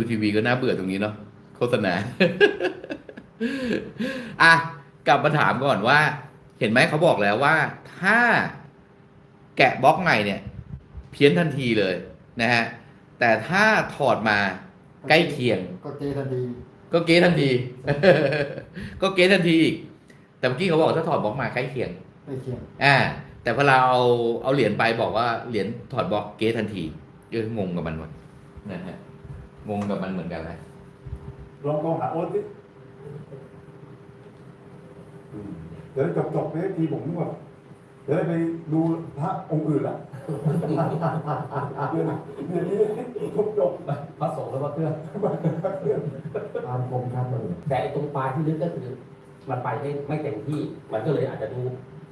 ดูทีวีก็น่าเบื่อตรงนี้เนาะโฆษณาอะกลับมาถามก่อนว่า เห็นไหมเขาบอกแล้วว่า ถ้าแกะบล็อกใหม่เนี่ย เพี้ยนทันทีเลยนะฮะแต่ถ้าถอดมาใกล้เคียง ก็เจทันที ก็เก๊ทันที ก็เก๊ทันทีอีกแต่เมื่อกี้เขาบอกถ้าถอดบล็อกมาใกล้เคียงใกล้เคียง อ่า แต่พอเราเอาเอาเหรียญไปบอกว่าเหรียญถอดบล็อกเก๊ทันทีเอองงกับมันหมดนะฮะ งงกับมันเหมือนกันนะลองลองหาโอ๊ตสิอืมเดี๋ยวจบจบๆไปทีผมแบบเดี๋ยวไปดูพระองค์อื่นละเดี๋ยวเดี๋ยวนี้จบจบพระสงฆ์แล้วว่าเพื่อนตามผมครับเลยแต่ไอ้ตรงปลายที่ลึกก็คือ มันไปไม่ไม่เต็มที่ มันก็เลยอาจจะดู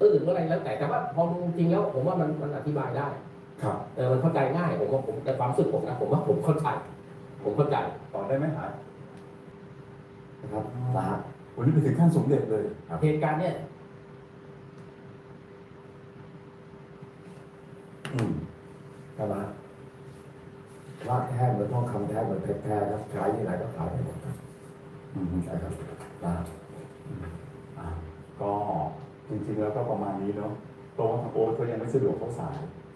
ตื้นหรืออะไรแล้วแต่แต่ว่าพอดูจริงแล้วผมว่ามันมันอธิบายได้ครับ เออมันเข้าใจง่ายผมว่าผมแต่ความรู้สึกผมนะผมว่าผมเข้าใจ ผมเข้าใจต่อได้ไหมหายนะครับสาธุวันนี้ไปถึงขั้นสมเด็จเลยเหตุการณ์เนี่ยอืมกระลากแท้เหมือนทองคำแท้เหมือนเพชรแท้ครับขายที่ไหนก็ขายได้หมดครับอืมใช่ครับสาธุอ่าก็จริงๆแล้วก็ประมาณนี้เนาะตรงทางโอ๊ตก็ยังไม่สะดวกเข้าสายเออ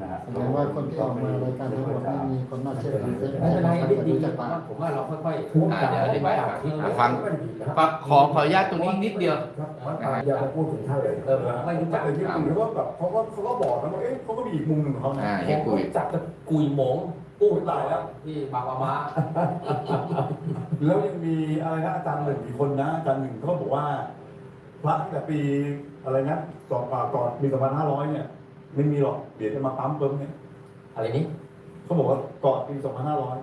นะฮะแสดงว่าคนที่ออกมารายการทั้งหมดไม่มีคนน่าเชื่อถือเส้นไม่เป็นไรคอัรับนนี้ดีรู้จักผปามว่าผมว่าเราค่อยๆพูดอ่าเดี๋ยวอธิบายให้ฟังอะฟังครับขอขอขออนุญาตตรงนี้นิดเดียวอย่าไปพูดถึงท่านเลยเออไม่รู้จักแต่ที่คุณเขาก็แบบเขาก็เขาก็บอกนะว่าเอ๊ะเขาก็มีอีกมุมหนึ่งของเขานะอ่าผมรู้จักกับกุยหมงกู้ตายแล้วที่บางปะมาแล้วยังมีอะไรนะอาจารย์หนึ่งอีกคนนะอาจารย์หนึ่งเขาบอกว่าพระตั้งแต่ปีอะไรนะก่อนอ่าก่อนปีสองพันห้าร้อยเนี่ย ไม่มีหรอก เดี๋ยวจะมาปั๊มเพิ่มเนี่ยอะไรนี้เขาบอกว่าก่อนปีสองพันห้าร้อย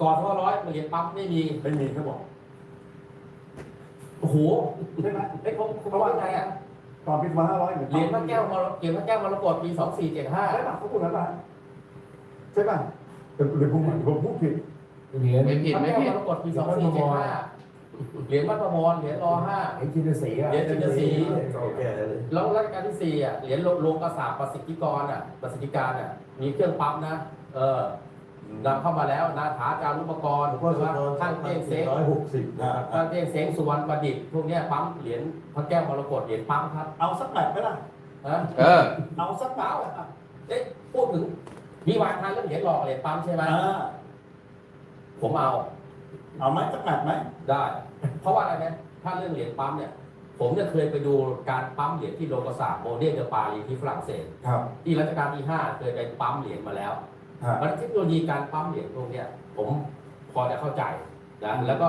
ก่อนเท่าร้อยเหรียญปั๊มไม่มีไม่มีเขาบอกโอ้โหใช่ไหมไอ้ยเขาเขาว่าไงอะก่อนปีสองพันห้าร้อยเหรียญพระแก้วมรเหรียญพระแก้วมรกตปีสองสี่เจ็ดห้าใช่ป่ะเขาพูดนั้นป่ะใช่ป่ะเดี๋ยวเดี๋ยวผมผมพูดผิดเหรียญไม่ผิดพระไม่แก้วผิมดรกตปีสองสี่เจ็ดห้า เหรียญวัดประมรเหรียญรอห้า ไอ้จินสีอะเหรียญจินสี โอเคเลยแล้วรัชกาลที่สี่อะเหรียญโลงกษาปประสิทธิกรอะประสิทธิการอะมีเครื่องปั๊มนะเออนำเข้ามาแล้วนาถาจารุปกรณ์หรือว่าช่างเต้งเซ้งร้อยหกสิบนะช่างเต้งเซ้งสุวรรณประดิษฐ์พวกเนี้ยปั๊มเหรียญพระแก้วมรกตเหรียญปั๊มครับเอาสักแบบไหมล่ะ นะเออ เอาสักแบบเอาอะเอ๊ะพูดถึงมีวางทางเรื่องเหรียญหลอกเหรียญปั๊มใช่ไหมอ่าผมเอา เอาไหมสักแบบไหมได้ เพราะว่าอะไรไหมถ้าเรื่องเหรียญปั๊มเนี่ย ผมเนี่ยเคยไปดูการปั๊มเหรียญที่โลกสาโมเดลเดอปารีที่ฝรั่งเศส ครับที่รัชกาลที่ห้าเคยไปปั๊มเหรียญมาแล้วฮะมันเทคโนโลยีการปั๊มเหรียญพวกเนี้ยผมพอจะเข้าใจนะแล้วก็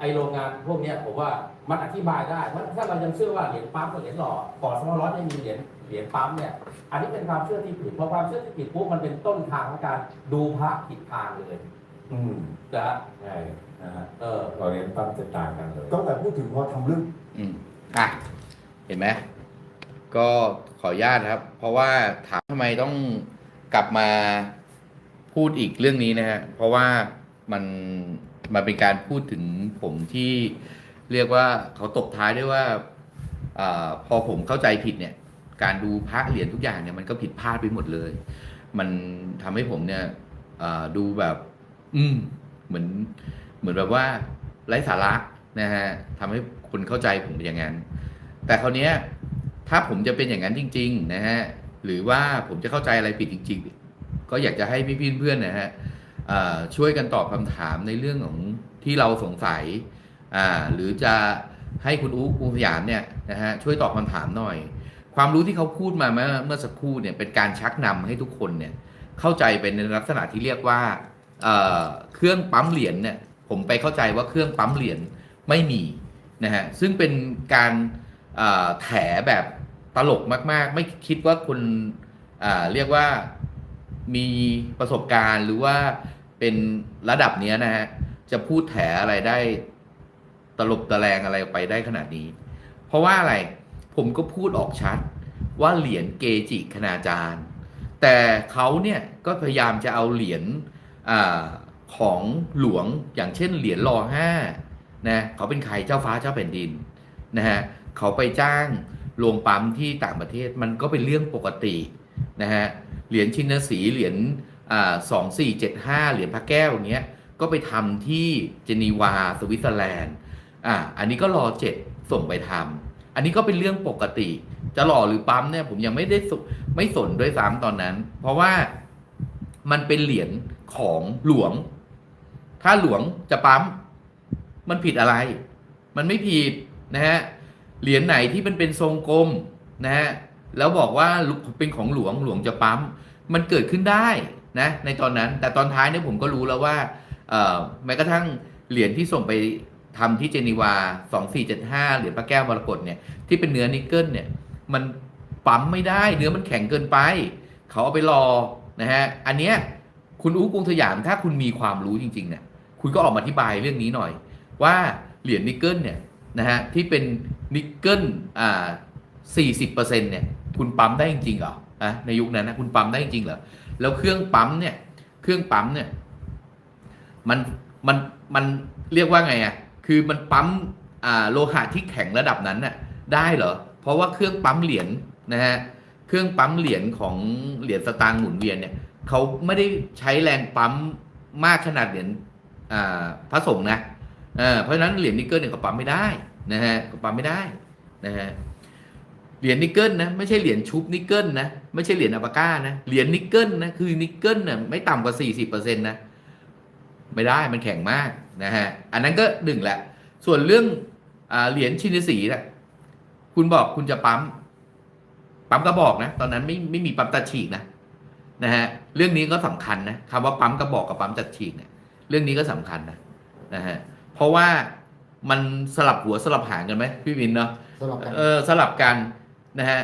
ไอโรงงานพวกเนี้ยผมว่ามันอธิบายได้ว่าถ้าเรายังเชื่อว่าเหรียญปั๊มกับเหรียญหล่อก่อนสมัยร้อนไม่มีเหรียญเหรียญปั๊มเนี่ย อันนี้เป็นความเชื่อที่ผิดพอความเชื่อที่ผิดปุ๊บมันเป็นต้นทางของการดูพระผิดทางเลย อืมนะใช่นะฮะเออเราเรียนปั๊มจะต่างกันเลยก็แต่พูดถึงพอทำเรื่องอืมอะเห็นไหมก็ขออนุญาตครับ เพราะว่าถามทำไมต้องกลับมาพูดอีกเรื่องนี้นะฮะเพราะว่ามันมันเป็นการพูดถึงผมที่เรียกว่าเขาตบท้ายด้วยว่าอาพอผมเข้าใจผิดเนี่ย การดูพระเหรียญทุกอย่างเนี่ยมันก็ผิดพลาดไปหมดเลย มันทำให้ผมเนี่ยอ่าดูแบบ อืม เหมือนเหมือนแบบว่าไร้สาระนะฮะทำให้คนเข้าใจผมเป็นอย่างนั้น แต่คราวเนี้ย ถ้าผมจะเป็นอย่างนั้นจริง ๆ นะฮะ หรือว่าผมจะเข้าใจอะไรผิดจริง ๆ ก็อยากจะให้พี่เพื่อนๆนะฮะช่วยกันตอบคำถามในเรื่องของที่เราสงสัย อ่า หรือจะให้คุณอู๋คุณสยามเนี่ยนะฮะช่วยตอบคำถามหน่อย ความรู้ที่เขาพูดมาเมื่อเมื่อสักครู่เนี่ยเป็นการชักนำให้ทุกคนเนี่ยเข้าใจเป็นในลักษณะที่เรียกว่า เเครื่องปั๊มเหรียญเนี่ยผมไปเข้าใจว่าเครื่องปั๊มเหรียญไม่มีนะฮะซึ่งเป็นการแถแบบตลกมาก ๆ ไม่คิดว่าคุณเรียกว่ามีประสบการณ์หรือว่าเป็นระดับเนี้ยนะฮะจะพูดแถอะไรได้ตลบตะแลงอะไรไปได้ขนาดนี้ เพราะว่าอะไรผมก็พูดออกชัดว่าเหรียญเกจิคณาจารย์ แต่เขาเนี่ยก็พยายามจะเอาเหรียญ อของหลวงอย่างเช่นเหรียญรอห้านะเขาเป็นใครเจ้าฟ้าเจ้าแผ่นดินนะฮะเขาไปจ้างโรงปั๊มที่ต่างประเทศมันก็เป็นเรื่องปกตินะฮะเหรียญชินสีเหรียญสองสี่เจ็ดห้าเหรียญพระแก้วเงี้ยก็ไปทำที่เจนีวาสวิตเซอร์แลนด์อะอันนี้ก็รอเจ็ดส่งไปทำอันนี้ก็เป็นเรื่องปกติ จะหล่อหรือปั๊มเนี่ยผมยังไม่ได้สไม่สนด้วยซ้ำตอนนั้น เพราะว่า มันเป็นเหรียญของหลวง ถ้าหลวงจะปั๊ม มันผิดอะไร มันไม่ผิดนะฮะ เหรียญไหนที่มันเป็นทรงกลมนะฮะ แล้วบอกว่าเป็นของหลวงหลวงจะปั๊ม มันเกิดขึ้นได้นะในตอนนั้น แต่ตอนท้ายเนี่ยผมก็รู้แล้วว่าแม้กระทั่งเหรียญที่ส่งไปทำที่เจนีวา 2475 เหรียญพระแก้วมรกตเนี่ยที่เป็นเนื้อนิกเกิลเนี่ยมันปั๊มไม่ได้เนื้อมันแข็งเกินไป เขาเอาไปรอ นะฮะอันเนี้ยคุณอู้กรุงสยามถ้าคุณมีความรู้จริงๆเนี่ยคุณก็ออกมาอธิบายเรื่องนี้หน่อย ว่าเหรียญนิกเกิลเนี่ยนะฮะที่เป็นนิกเกิลอ่า40%เนี่ยคุณปั๊มได้จริงๆเหรออะในยุคนั้นนะคุณปั๊มได้จริงเหรอแล้วเครื่องปั๊มเนี่ยเครื่องปั๊มเนี่ยมันมันมันเรียกว่าไงอะคือมันปั๊มอ่าโลหะที่แข็งระดับนั้นน่ะได้เหรอเพราะว่าเครื่องปั๊มเหรียญนะฮะ เครื่องปั๊มเหรียญของเหรียญสตางค์หมุนเวียนเนี่ยเขาไม่ได้ใช้แรงปั๊มมากขนาดเหรียญอ่าพระสงฆ์นะเเพราะฉะนั้นเหรียญนิกเกิลเนี่ยก็ปั๊มไม่ได้นะฮะก็ปั๊มไม่ได้นะฮะเหรียญนิกเกิลนะไม่ใช่เหรียญชุบนิกเกิลนะไม่ใช่เหรียญอัปาก้านะเหรียญนิกเกิลนะคือนิกเกิลน่ะไม่ต่ำกว่า 40%นะไม่ได้มันแข็งมากนะฮะอันนั้นก็หนึ่งแหละ ส่วนเรื่องอ่าเหรียญชินสีนะคุณบอกคุณจะปั๊ม ปั๊มกระบอกนะ ตอนนั้นไม่ไม่มีปั๊มตัดฉีกนะนะฮะเรื่องนี้ก็สำคัญนะคำว่าปั๊มกระบอกกับปั๊มตัดฉีกเนี่ยเรื่องนี้ก็สำคัญนะนะฮะเพราะว่ามันสลับหัวสลับหางกันไหมพี่วินเนาะสำหรับกันเออสลับกันนะฮะ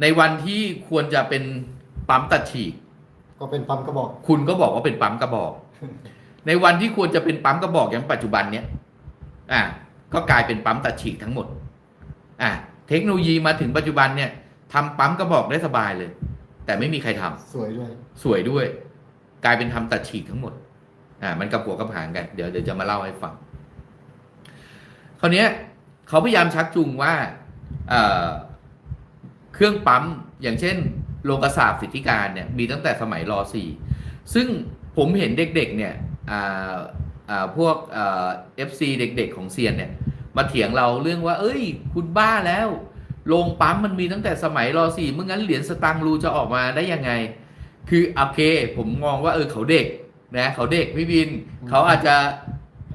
ในวันที่ควรจะเป็นปั๊มตัดฉีก ก็เป็นปั๊มกระบอก คุณก็บอกว่าเป็นปั๊มกระบอก ในวันที่ควรจะเป็นปั๊มกระบอกอย่างปัจจุบันเนี้ยอะก็กลายเป็นปั๊มตัดฉีกทั้งหมดอะเทคโนโลยีมาถึงปัจจุบันเนี่ย ทำปั๊มกระบอกได้สบายเลย แต่ไม่มีใครทำสวยด้วย สวยด้วย กลายเป็นทำตัดฉีกทั้งหมด อ่า มันกับหัวกับหางกัน เดี๋ยวเดี๋ยวจะมาเล่าให้ฟังคราวเนี้ยเขาพยายามชักจูงว่าเอ่อเครื่องปั๊มอย่างเช่นโลกศาสตร์สิทธิการเนี่ยมีตั้งแต่สมัยรสี่ซึ่งผมเห็นเด็กๆเนี่ยอ่าอ่าพวกเอ่อฟซีเด็กๆของเซียนเนี่ยมาเถียงเราเรื่องว่า เอ้ย คุณบ้าแล้ว โรงปั๊มมันมีตั้งแต่สมัยรสี่เมื่องั้นเหรียญสตางค์รูจะออกมาได้ยังไง คือโอเค ผมมองว่าเออเขาเด็กนะเขาเด็กพี่บินอืมเขาอาจจะ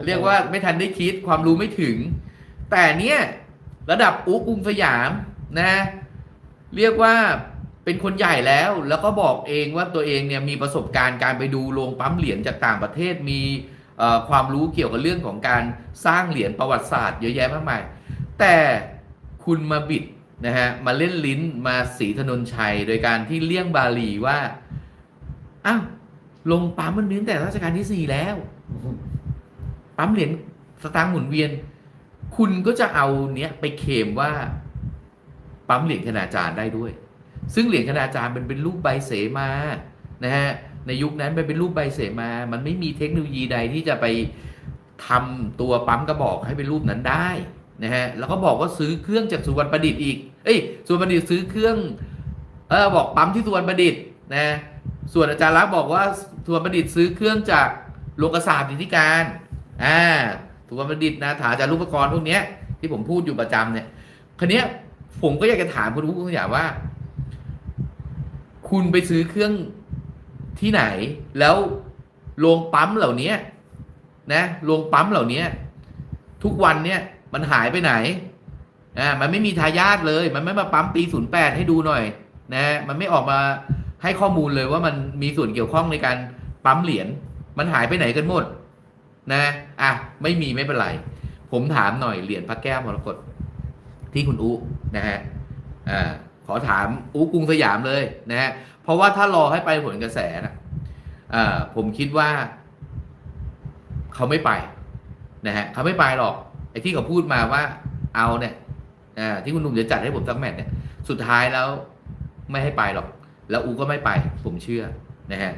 เรียกว่าไม่ทันได้คิดความรู้ไม่ถึง แต่เนี่ยระดับอุ๊กกรุงสยามนะ เรียกว่าเป็นคนใหญ่แล้วแล้วก็บอกเองว่าตัวเองเนี่ยมีประสบการณ์การไปดูโรงปั๊มเหรียญจากต่างประเทศมีเอ่อความรู้เกี่ยวกับเรื่องของการสร้างเหรียญประวัติศาสตร์เยอะแยะมากมาย แต่คุณมาบิด นะฮะมาเล่นลิ้นมาสีถนนชัย โดยการที่เลี่ยงบาลีว่าอ้าวลงปั๊มมันมีตั้งแต่รัชกาลที่สี่แล้ว ปั๊มเหรียญสตางค์หมุนเวียน คุณก็จะเอาเนี้ยไปเคมว่า ปั๊มเหรียญคณาจารย์ได้ด้วย ซึ่งเหรียญคณาจารย์มันเป็นรูปใบเสมานะฮะในยุคนั้นมันเป็นรูปใบเสมา มันไม่มีเทคโนโลยีใดที่จะไปทำตัวปั๊มกระบอกให้เป็นรูปนั้นได้นะฮะแล้วก็บอกว่าซื้อเครื่องจากสุวรรณประดิษฐ์อีก เอ้ยสุวรรณประดิษฐ์ซื้อเครื่องเออบอกปั๊มที่สุวรรณประดิษฐ์นะส่วนอาจารย์รักบอกว่าสุวรรณประดิษฐ์ซื้อเครื่องจากโลกศาสตร์นิติการอ่าสุวรรณประดิษฐ์นะถาอาจารย์รูปกรณ์พวกเนี้ยที่ผมพูดอยู่ประจำเนี่ยคันนี้ผมก็อยากจะถามคุณผู้ชมอย่างว่า คุณไปซื้อเครื่องที่ไหน แล้วโรงปั๊มเหล่านี้นะโรงปั๊มเหล่านี้ทุกวันเนี่ยมันหายไปไหน อ่ามันไม่มีทายาทเลย มันไม่มาปั๊มปีศูนย์แปดให้ดูหน่อยนะมันไม่ออกมาให้ข้อมูลเลยว่ามันมีส่วนเกี่ยวข้องในการปั๊มเหรียญมันหายไปไหนกันหมด นะอะไม่มีไม่เป็นไร ผมถามหน่อยเหรียญพระแก้วมรกตที่คุณอุนะฮะอ่าขอถามอุกรุงสยามเลยนะฮะเพราะว่าถ้ารอให้ไปผลกระแสนะอ่าผมคิดว่า เขาไม่ไปนะฮะเขาไม่ไปหรอกไอ้ที่เขาพูดมาว่าเอาเนี่ย อ่าที่คุณหนุ่มจะจัดให้ผมสักแมตช์เนี่ยสุดท้ายแล้วไม่ให้ไปหรอก แล้วอูก็ไม่ไป ผมเชื่อนะฮะ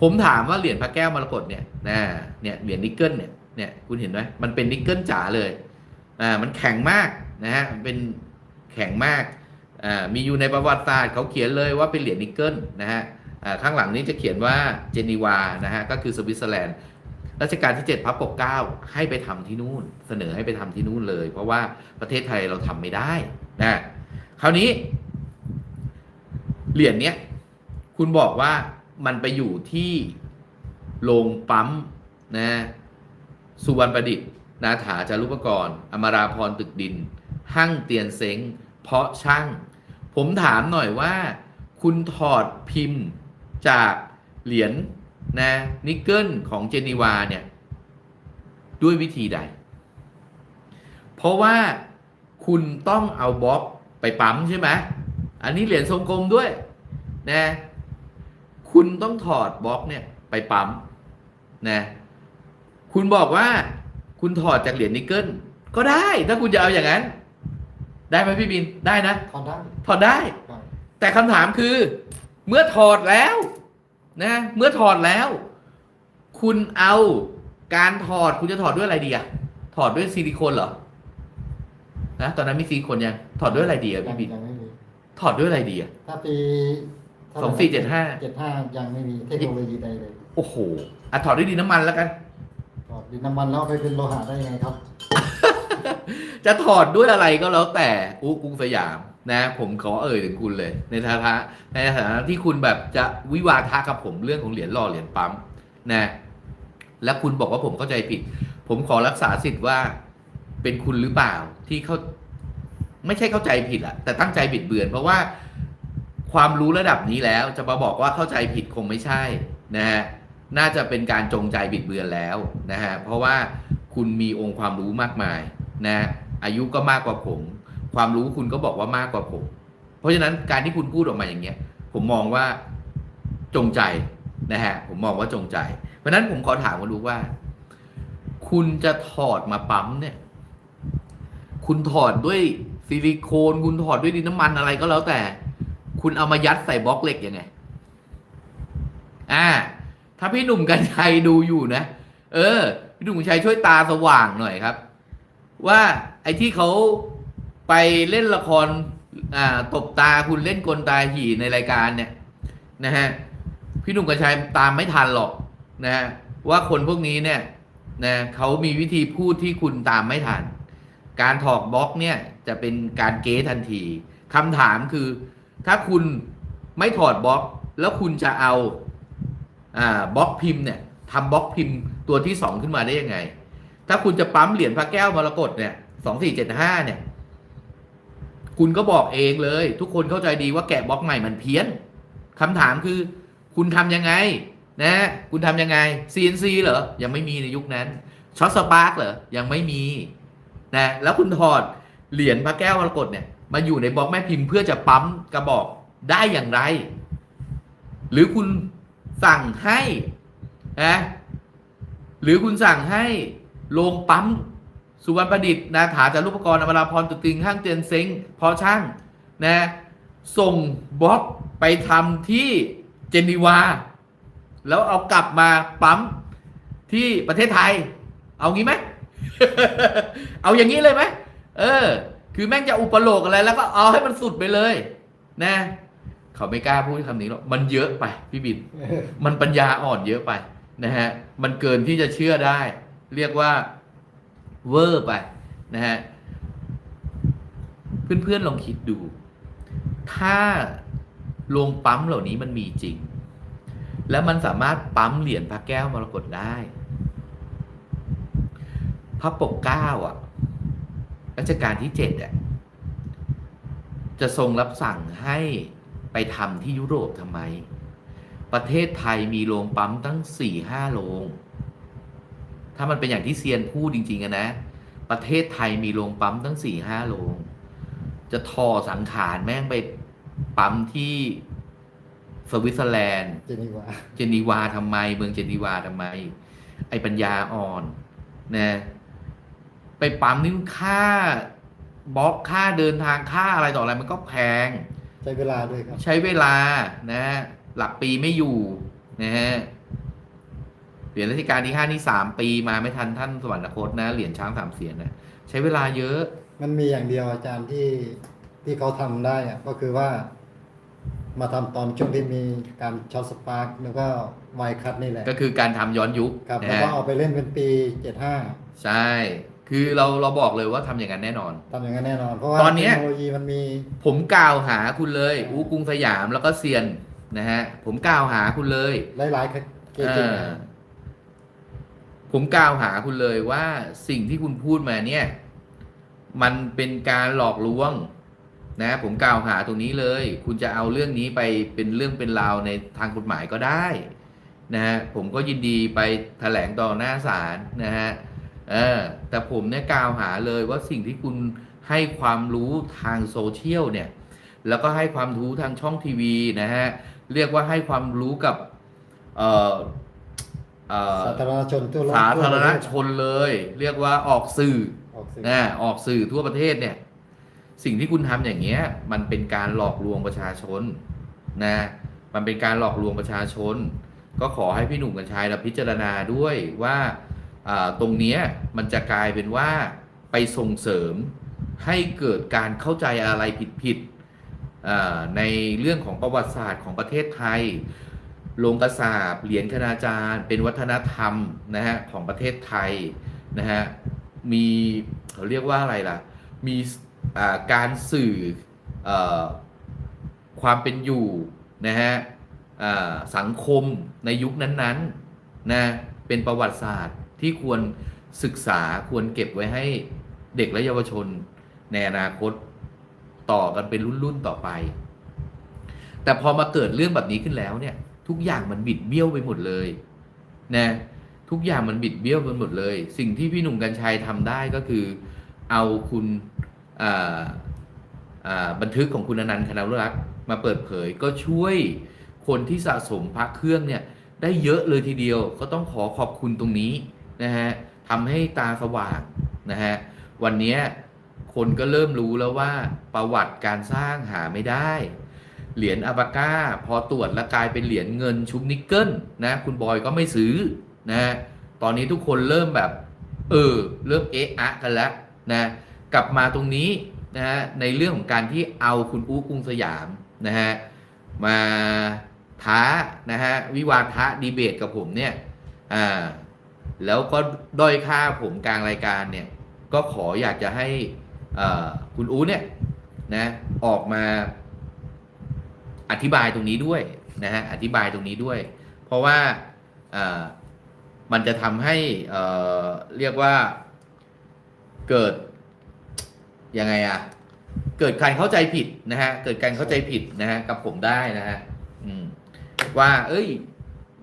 ผมถามว่าเหรียญพระแก้วมรกตเนี่ยนะเนี่ยเหรียญนิกเกิลเนี่ยเนี่ยคุณเห็นไหมมันเป็นนิกเกิลจ๋าเลยอ่ามันแข็งมากนะฮะมันเป็นแข็งมากอ่ามีอยู่ในประวัติศาสตร์เขาเขียนเลยว่าเป็นเหรียญนิกเกิลนะฮะอ่าข้างหลังนี้จะเขียนว่าเจนีวานะฮะก็คือสวิตเซอร์แลนด์ รัชกาลที่เจ็ดพระปกเก้าให้ไปทำที่นู่น เสนอให้ไปทำที่นู่นเลย เพราะว่าประเทศไทยเราทำไม่ได้นะคราวนี้เหรียญเนี้ยคุณบอกว่ามันไปอยู่ที่โรงปั๊มนะสุวรรณประดิษฐ์ นาถาจารุปกรณ์ อมราพรตึกดินหั่งเตียนเซ้งเพาะช่าง ผมถามหน่อยว่า คุณถอดพิมพ์จากเหรียญ นะนิกเกิลของเจนีวาเนี่ยด้วยวิธีใด เพราะว่าคุณต้องเอาบล็อกไปปั๊มใช่ไหมอันนี้เหรียญทรงกลมด้วยนะคุณต้องถอดบล็อกเนี่ยไปปั๊มนะคุณบอกว่าคุณถอดจากเหรียญนิกเกิลก็ได้ถ้าคุณจะเอาอย่างนั้น ได้ไหมพี่บินได้นะทอนได้ถอดได้ครับแต่คำถามคือ เมื่อถอดแล้ว นะเมื่อถอดแล้ว คุณเอาการถอดคุณจะถอดด้วยอะไรดีอะถอดด้วยซิลิโคนเหรอนะตอนนั้นมีซิลิโคนยังถอดด้วยอะไรดีอะยังพี่บินยังไม่มีถอดด้วยอะไรดีอะถ้าปีสองสี่เจ็ดห้าเจ็ดห้ายังไม่มีเทคโนโลยีใดเลย โอ้โหอะถอดด้วยดินน้ำมันแล้วกันถอดดินน้ำมันแล้วเอาไปเป็นโลหะได้ยังไงครับ จะถอดด้วยอะไรก็แล้วแต่อู้กรุงสยาม นะผมขอเอ่ยถึงคุณเลย ในฐานะในฐานะที่คุณแบบจะวิวาทะกับผมเรื่องของเหรียญหล่อเหรียญปั๊มนะและคุณบอกว่าผมเข้าใจผิด ผมขอรักษาสิทธิ์ว่าเป็นคุณหรือเปล่าที่เขาไม่ใช่เข้าใจผิดอะแต่ตั้งใจบิดเบือน เพราะว่าความรู้ระดับนี้แล้วจะมาบอกว่าเข้าใจผิดคงไม่ใช่นะฮะน่าจะเป็นการจงใจบิดเบือนแล้วนะฮะเพราะว่าคุณมีองค์ความรู้มากมายนะอายุก็มากกว่าผม ความรู้คุณก็บอกว่ามากกว่าผม เพราะฉะนั้นการที่คุณพูดออกมาอย่างเงี้ย ผมมองว่าจงใจนะฮะ ผมมองว่าจงใจ เพราะนั้นผมขอถามคุณดูว่า คุณจะถอดมาปั๊มเนี่ย คุณถอดด้วยซิลิโคน คุณถอดด้วยดินน้ำมันอะไรก็แล้วแต่ คุณเอามายัดใส่บล็อกเหล็กยังไง อ่า ถ้าพี่หนุ่มกัญชัยดูอยู่นะ เออ พี่หนุ่มกัญชัยช่วยตาสว่างหน่อยครับ ว่าไอ้ที่เขา ไปเล่นละครอ่าตบตาคุณเล่นกลตาหี่ในรายการเนี่ยนะฮะพี่หนุ่มกัญชัยตามไม่ทันหรอกนะฮะว่าคนพวกนี้เนี่ยนะเขามีวิธีพูดที่คุณตามไม่ทัน การถอดบล็อกเนี่ยจะเป็นการเก๊ทันทีคำถามคือ ถ้าคุณไม่ถอดบล็อก แล้วคุณจะเอาอ่าบล็อกพิมพ์เนี่ยทำบล็อกพิมพ์ตัวที่สองขึ้นมาได้ยังไง ถ้าคุณจะปั๊มเหรียญพระแก้วมรกตเนี่ยสองสี่เจ็ดห้าเนี่ย คุณก็บอกเองเลย ทุกคนเข้าใจดีว่าแกะบล็อกใหม่มันเพี้ยนคำถามคือ คุณทำยังไง นะ คุณทำยังไง CNC เหรอ ยังไม่มีในยุคนั้นช็อตสปาร์กเหรอ ยังไม่มีนะแล้วคุณถอดเหรียญพระแก้วมรกตเนี่ยมาอยู่ในบล็อกแม่พิมพ์เพื่อจะปั๊มกระบอกได้อย่างไร หรือคุณสั่งให้นะหรือคุณสั่งให้โรงปั๊ม สุวรรณประดิษฐ์นาถาจารุปกรณ์อมราพรตุกติงห้างเตียนเซ็งพอช่างนะส่งบล็อกไปทำที่เจนีวา แล้วเอากลับมาปั๊มที่ประเทศไทย เอางี้ไหม เอาอย่างนี้เลยไหมเออ คือแม่งจะอุปโลกอะไรแล้วก็เอาให้มันสุดไปเลย นะ เขาไม่กล้าพูดคำนี้หรอกมันเยอะไปพี่บิน มันปัญญาอ่อนเยอะไปนะฮะ มันเกินที่จะเชื่อได้ เรียกว่า เวอร์ไปนะฮะเพื่อนๆลองคิดดู ถ้าโรงปั๊มเหล่านี้มันมีจริง แล้วมันสามารถปั๊มเหรียญพระแก้วมรกตได้ พระปกเก้าอะรัชกาลที่เจ็ดอะจะทรงรับสั่งให้ไปทำที่ยุโรปทำไม ประเทศไทยมีโรงปั๊มตั้งสี่ห้าโรง ถ้ามันเป็นอย่างที่เซียนพูดจริงๆอะนะ ประเทศไทยมีโรงปั๊มตั้งสี่ห้าโรง จะทอสังขารแม่งไปปั๊มที่สวิตเซอร์แลนด์ เจนีวาเจนีวาทำไม เมืองเจนีวาทำไม ไอปัญญาอ่อนนะไปปั๊มนี่ค่าบล็อกค่าเดินทางค่าอะไรต่ออะไรมันก็แพง ใช้เวลาด้วยครับ ใช้เวลานะ หลักปีไม่อยู่นะฮะ เหรียญรัชกาลที่ห้านี่สามปีมาไม่ทันท่านสวรรคตนะ เหรียญช้างสามเสียนนะใช้เวลาเยอะมันมีอย่างเดียวอาจารย์ที่ที่เขาทำได้อะก็คือว่า มาทำตอนช่วงที่มีการช็อตสปาร์กแล้วก็ไวคัทนี่แหละก็คือการทำย้อนยุคครับนะแล้วฮะก็เอาไปเล่นเป็นปีเจ็ดห้าใช่ คือเราเราบอกเลยว่าทำอย่างนั้นแน่นอน ทำอย่างนั้นแน่นอน เพราะว่าตอนเนี้ยเทคโนโลยีมันมีผมกล่าวหาคุณเลย อู้กรุงสยามแล้วก็เซียนนะฮะ ผมกล่าวหาคุณเลย หลายๆเกเอจิอ ผมกล่าวหาคุณเลยว่าสิ่งที่คุณพูดมาเนี่ย มันเป็นการหลอกลวง นะ ผมกล่าวหาตรงนี้เลย คุณจะเอาเรื่องนี้ไปเป็นเรื่องเป็นราวในทางกฎหมายก็ได้ นะฮะผมก็ยินดีไปแถลงต่อหน้าศาลนะฮะเออแต่ผมเนี่ยกล่าวหาเลยว่าสิ่งที่คุณให้ความรู้ทางโซเชียลเนี่ย แล้วก็ให้ความรู้ทางช่องทีวีนะฮะ เรียกว่าให้ความรู้กับเอ่อ เอ่อสาธารณชนทั่วโลกสาธารณทั่วประเทศชนเลย เรียกว่าออกสื่อออกสื่อนะออกสื่อทั่วประเทศเนี่ย สิ่งที่คุณทำอย่างเงี้ย มันเป็นการหลอกลวงประชาชนนะ มันเป็นการหลอกลวงประชาชน ก็ขอให้พี่หนุ่มกัญชัยนะพิจารณาด้วยว่าอ่าตรงเนี้ยมันจะกลายเป็นว่าไปส่งเสริมให้เกิดการเข้าใจอะไรผิดๆอ่าในเรื่องของประวัติศาสตร์ของประเทศไทย ลงกระสาบเหรียญคณาจารย์ เป็นวัฒนธรรมนะฮะของประเทศไทยนะฮะมีเขาเรียกว่าอะไรล่ะ มีการสื่ออความเป็นอยู่นะฮะสังคมในยุคนั้นๆนะเป็นประวัติศาสตร์ที่ควรศึกษาควรเก็บไว้ให้เด็กและเยาวชนในอนาคตต่อกันเป็นรุ่นๆต่อไป แต่พอมาเกิดเรื่องแบบนี้ขึ้นแล้วเนี่ย ทุกอย่างมันบิดเบี้ยวไปหมดเลยนะทุกอย่างมันบิดเบี้ยวไปหมดเลย สิ่งที่พี่หนุ่มกัญชัยทำได้ก็คือ เอาคุณบันทึกของคุณอนันต์คณารุรักษ์มาเปิดเผย ก็ช่วยคนที่สะสมพระเครื่องเนี่ยได้เยอะเลยทีเดียวก็ต้องขอขอบคุณตรงนี้นะฮะทำให้ตาสว่างนะฮะวันนี้คนก็เริ่มรู้แล้วว่าประวัติการสร้างหาไม่ได้ เหรียญอาบาก้า พอตรวจแล้วกลายเป็นเหรียญเงินชุบนิกเกิลนะ คุณบอยก็ไม่ซื้อนะฮะตอนนี้ทุกคนเริ่มแบบ เออ เริ่มเอะอะกันแล้วนะกลับมาตรงนี้นะฮะในเรื่องของการที่เอาคุณอู้กรุงสยามนะฮะมาท้านะฮะวิวาทะดีเบตกับผมเนี่ยอ่าแล้วก็ด้อยค่าผมกลางรายการเนี่ยก็ขออยากจะให้อ่าคุณอู้เนี่ยนะออกมา อธิบายตรงนี้ด้วยนะฮะอธิบายตรงนี้ด้วย เพราะว่ามันจะทำให้เรียกว่าเกิดยังไงอะเกิดการเข้าใจผิดนะฮะเกิดการเข้าใจผิดนะฮะกับผมได้นะฮะว่า เอ้ย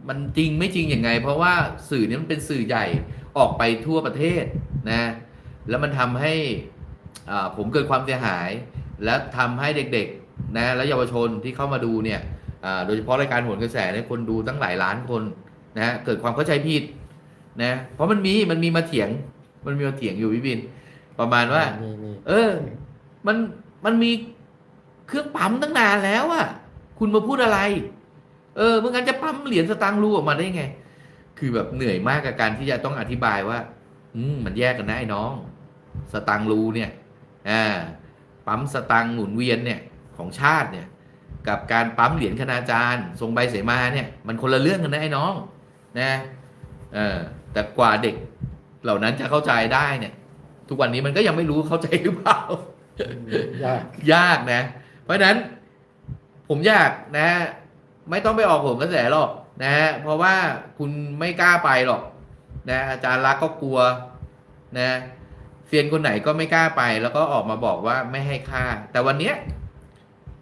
มันจริงไม่จริงยังไง เพราะว่าสื่อนี้มันเป็นสื่อใหญ่ออกไปทั่วประเทศนะ แล้วมันทำให้ผมเกิดความเสียหาย และทำให้เด็กๆ นะและเยาวชนที่เข้ามาดูเนี่ยอ่าโดยเฉพาะรายการโหนกระแสเนี่ยคนดูตั้งหลายล้านคนนะฮะเกิดความเข้าใจผิดนะเพราะมันมีมันมีมาเถียง มันมีมาเถียงอยู่พี่บิน ประมาณว่ามีมีเออ มันมันมีเครื่องปั๊มตั้งนานแล้วอะคุณมาพูดอะไร เออเมื่องั้นจะปั๊มเหรียญสตางค์รูออกมาได้ไง คือแบบเหนื่อยมากกับการที่จะต้องอธิบายว่า อืมมันแยกกันนะไอ้น้อง สตางค์รูเนี่ย อ่า ปั๊มสตางค์หมุนเวียนเนี่ย ของชาติเนี่ยกับการปั๊มเหรียญคณาจารย์ ทรงใบเสมาเนี่ยมันคนละเรื่องกันนะไอ้น้องนะเออแต่กว่าเด็กเหล่านั้นจะเข้าใจได้เนี่ย ทุกวันนี้มันก็ยังไม่รู้เข้าใจหรือเปล่า ยากยากนะ เพราะฉะนั้น ผมอยากนะ ไม่ต้องไปออกโหนกระแสหรอกนะฮะเพราะว่าคุณไม่กล้าไปหรอก นะอาจารย์รักษณ์ก็กลัวนะเซียนคนไหนก็ไม่กล้าไป แล้วก็ออกมาบอกว่าไม่ให้ค่า แต่วันเนี้ย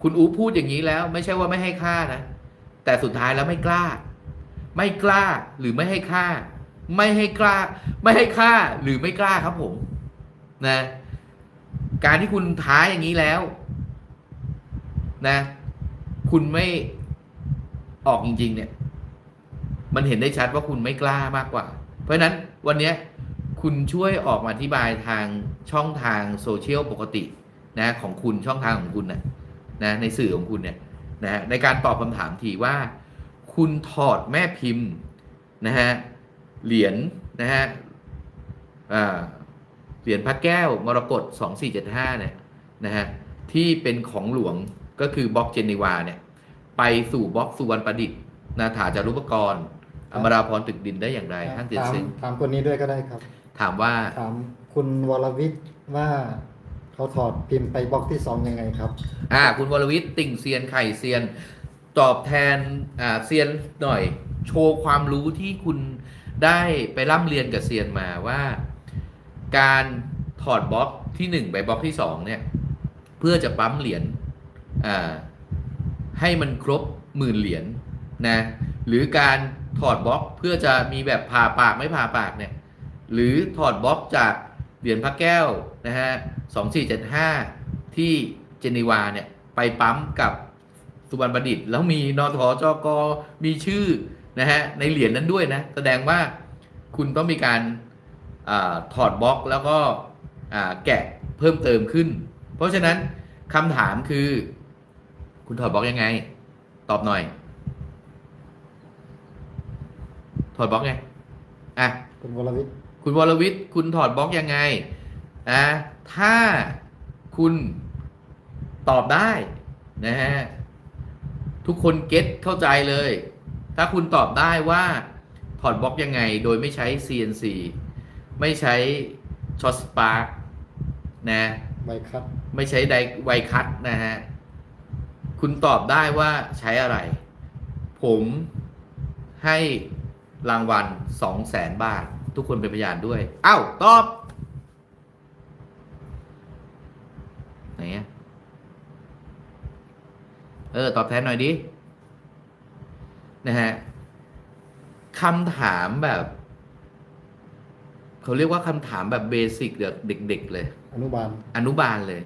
คุณอูพูดอย่างนี้แล้วไม่ใช่ว่าไม่ให้ค่านะ แต่สุดท้ายแล้วไม่กล้า ไม่กล้าหรือไม่ให้ค่า ไม่ให้กล้า ไม่ให้ค่าหรือไม่กล้าครับผมนะการที่คุณท้าอย่างนี้แล้ว นะ คุณไม่ออกจริง ๆ เนี่ย มันเห็นได้ชัดว่าคุณไม่กล้ามากกว่า เพราะฉะนั้นวันนี้คุณช่วยออกมาอธิบายทางช่องทางโซเชียลปกตินะของคุณช่องทางของคุณนะ นะในสื่อของคุณเนี่ยนะฮะในการตอบคำถามทีว่า คุณถอดแม่พิมพ์นะฮะเหรียญนะฮะอ่าเหรียญพระแก้วมรกต2475เนี่ยนะฮะที่เป็นของหลวงก็คือบล็อกเจนีวาเนี่ยไปสู่บล็อกสุวรรณประดิษฐ์นาถาจารุปกรณ์อมราพรตึกดินได้อย่างไรท่านเตียนถามซิงถามคนนี้ด้วยก็ได้ครับ ถามว่าถามคุณวรวิทย์ว่า เขาถอดพิมพ์ไปบล็อกที่สองยังไงครับ อ่า คุณวรวิทย์ติ่งเซียนไข่เซียน ตอบแทนอ่าเซียนหน่อย โชว์ความรู้ที่คุณได้ไปร่ำเรียนกับเซียนมาว่า การถอดบล็อกที่หนึ่งไปบล็อกที่สองเนี่ย เพื่อจะปั๊มเหรียญอ่าให้มันครบหมื่นเหรียญนะหรือการถอดบล็อกเพื่อจะมีแบบผ่าปากไม่ผ่าปากเนี่ย หรือถอดบล็อกจาก เหรียญพระแก้วนะฮะสองสี่เจ็ดห้าที่เจนีวาเนี่ยไปปั๊มกับสุวรรณประดิษฐ์แล้วมีนทจกมีชื่อนะฮะในเหรียญนั้นด้วยนะ แสดงว่าคุณต้องมีการอาถอดบล็อกแล้วก็แกะเพิ่มเติมขึ้น เพราะฉะนั้นคำถามคือ คุณถอดบล็อกยังไง ตอบหน่อย ถอดบล็อกไงอะคุณวรวิทย์ คุณวรวิทย์คุณถอดบล็อกยังไงนะถ้าคุณตอบได้นะฮะทุกคนเก็ตเข้าใจเลย ถ้าคุณตอบได้ว่าถอดบล็อกยังไงโดยไม่ใช้ CNC ไม่ใช้ช็อตสปาร์กนะใบคัดไม่ใช้ไดไวคัตนะฮะ คุณตอบได้ว่าใช้อะไร ผมให้รางวัลสองแสนบาท ทุกคนเป็นพยานด้วย เอ้าตอบไหนอะเออ ตอบแทนหน่อยดิ นะฮะคำถามแบบ เขาเรียกว่าคำถามแบบเบสิกเด็กๆเลย อนุบาล อนุบาลเลย